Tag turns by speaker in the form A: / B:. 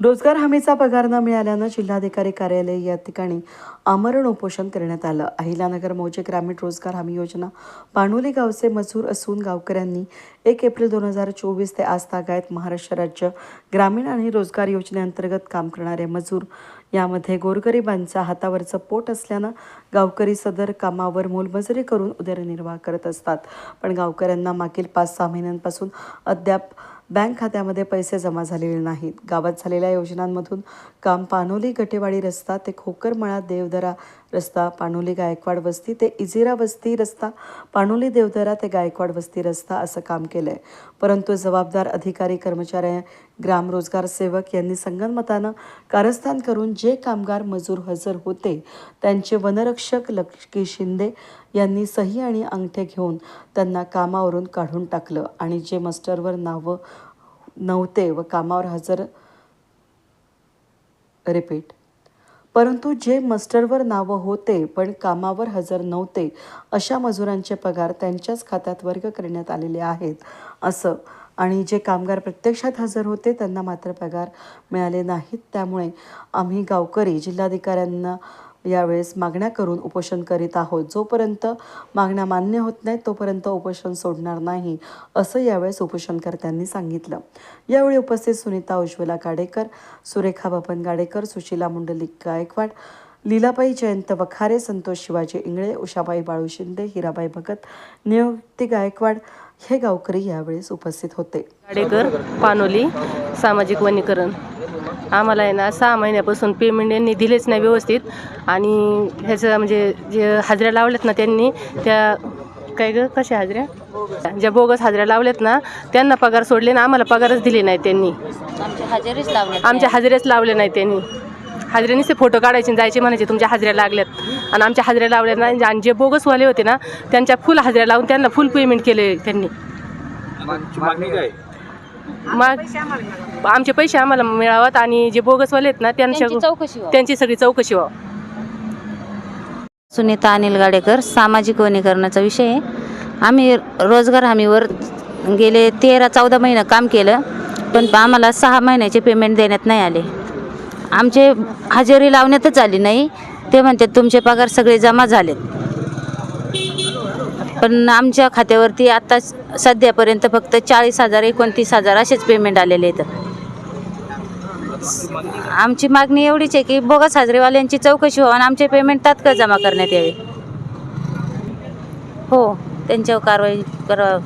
A: रोजगार हमीचा पगार न मिळाल्यानं जिल्हाधिकारी कार्यालय या ठिकाणी आमरण उपोषण करण्यात आलं. अहिलानगर मौजे ग्रामीण रोजगार हमी योजना पाणोली गावचे मजूर असून गावकऱ्यांनी एक एप्रिल दोन हजार चोवीस ते आज तागायत महाराष्ट्र राज्य ग्रामीण आणि रोजगार योजनेअंतर्गत काम करणारे मजूर यामध्ये गोरगरिबांच्या हातावरचं पोट असल्यानं गावकरी सदर कामावर मोलमजुरी करून उदरनिर्वाह करत असतात. पण गावकऱ्यांना मागील पाच सहा महिन्यांपासून अद्याप बँक खात्यामध्ये पैसे जमा झालेले नाहीत. गावात झालेल्या योजनांमधून काम पानोली गटेवाडी रस्ता ते खोकरमळा देवदरा रस्ता पानोली गायकवाड वस्ती ते इजिरा वस्ती रस्ता पानोली देवदरा ते गायकवाड वस्ती रस्ता असं काम केलं आहे परंतु जबाबदार अधिकारी कर्मचाऱ्या ग्राम रोजगार सेवक यांनी संगनमतानं कारस्थान करून जे कामगार मजूर हजर होते त्यांचे वनरक्षक लक्ष्मी शिंदे यांनी सही आणि अंगठे घेऊन त्यांना कामावरून काढून टाकलं आणि जे मस्टरवर नावं नव्हते व कामावर हजर रिपीट. परंतु जे मस्टरवर नावं होते पण कामावर हजर नव्हते अशा मजुरांचे पगार त्यांच्याच खात्यात वर्ग करण्यात आलेले आहेत असं आणि जे कामगार प्रत्यक्षात हजर होते त्यांना मात्र पगार मिळाले नाहीत. त्यामुळे आम्ही गावकरी जिल्हाधिकाऱ्यांना यावेळेस मागण्या करून उपोषण करीत आहोत. जोपर्यंत मागण्या मान्य होत नाहीत तोपर्यंत उपोषण सोडणार नाही असं यावेळेस उपोषणकर्त्यांनी सांगितलं. यावेळी उपस्थित सुनीता उज्ज्वला गाडेकर सुरेखा बबन गाडेकर सुशीला मुंडलिक गायकवाड लीलाबाई जयंत वखारे संतोष शिवाजी इंगळे उषाबाई बाळू शिंदे हिराबाई भगत नियुक्ती गायकवाड हे गावकरी यावेळेस उपस्थित होते.
B: गाडेकर पानोली सामाजिक वनीकरण. आम्हाला आहे ना सहा महिन्यापासून पेमेंट यांनी दिलेच नाही व्यवस्थित. आणि ह्याचं म्हणजे जे हाजऱ्या लावल्यात ना त्यांनी त्या काय ग कशा हाजऱ्या? ज्या बोगस हाजऱ्या लावल्यात ना त्यांना पगार सोडले ना आम्हाला पगारच दिले नाही त्यांनी.
C: आमच्या हजेरीच लावले
B: आमच्या हाजऱ्याच लावले नाही त्यांनी. हाजऱ्यानीच ते फोटो काढायचे जायचे म्हणायचे तुमच्या हाजऱ्या लागल्यात. आणि आमच्या हाजऱ्या लावल्या नाही आणि जे बोगसवाले होते ना त्यांच्या फुल हाजऱ्या लावून त्यांना फुल पेमेंट केले त्यांनी. मग आमचे पैसे आम्हाला मिळावत आणि जे बोगसवाले आहेत ना त्यांच्या.
C: त्यांची
B: सगळी चौकशी व्हावं.
C: सुनीता अनिल गाडेकर सामाजिक वनीकरणाचा विषय आहे. आम्ही रोजगार हमीवर गेले तेरा चौदा महिने काम केलं पण आम्हाला सहा महिन्याचे पेमेंट देण्यात नाही आले. आमचे हजेरी लावण्यातच आली नाही. ते म्हणतात तुमचे पगार सगळे जमा झालेत. पण आमच्या खात्यावरती आता सध्यापर्यंत फक्त चाळीस हजार एकोणतीस हजार असेच पेमेंट आलेले आहेत. आमची मागणी एवढीच आहे की बोगस साजरेवाल्यांची चौकशी व्हावी आणि आमचे पेमेंट तात्काळ जमा करण्यात यावे. हो त्यांच्यावर कारवाई करावं